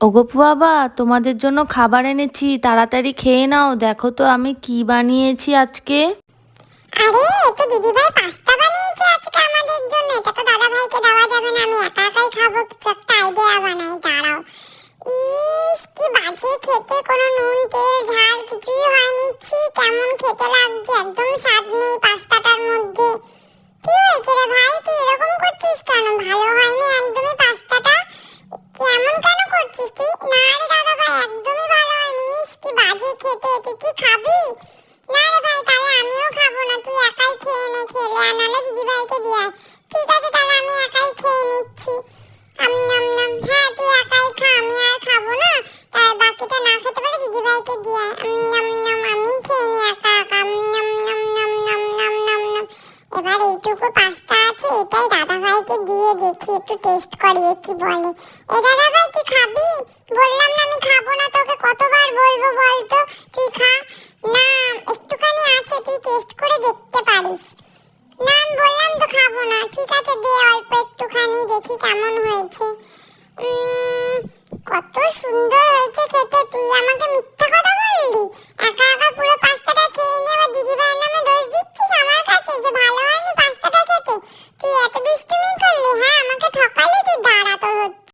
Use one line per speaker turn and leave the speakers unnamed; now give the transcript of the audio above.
ওগো বাবা, তোমাদের জন্য খাবার এনেছি, তাড়াতাড়ি খেয়ে নাও। দেখো তো আমি কি বানিয়েছি আজকে।
আরে এ তো দিদিভাই পাস্তা বানিয়েছে আজকে আমাদের জন্য। এটা তো দাদা ভাইকে দেওয়া যাবে না, আমি একা একাই খাব, কিছু একটা আইডিয়া বানাই, দাঁড়াও। ইস, কি বাজে খেতে, কোনো নুন, তেল, ঝাল, কিছুই হয়নি। কেমন খেতে লাগছে, একদম বাজে খেতে তুই কি খাবি না রে ভাই তাহলে আমিও খাব না তুই একাই খেয়ে নে খেলে আর নাহলে দিদি ভাইকে দিয়ে ঠিক আছে তাহলে আমি একাই খেয়ে নিচ্ছি আম নাম নাম হ্যাঁ তুই একাই খা আমি আর খাব না তাই বাকিটা না খেতে পারলে দিদি ভাইকে দিয়ে আম নাম নাম আমি খেয়ে নি একা একা এবার এইটুকু পাস্তা আছে এটাই দাদা ভাইকে দিয়ে দেখি একটু টেস্ট করিয়ে কি বলে এ দাদা ভাই তুই খাবি বললাম না আমি বলব বলতো? তুই খা না একটুখানি আছে, তুই টেস্ট করে দেখতে পারিস। না আমি বললাম তো খাব না। ঠিক আছে, দে অল্প একটুখানি, দেখি কেমন হয়েছে। কত সুন্দর হয়েছে খেতে। তুই আমাকে মিথ্যা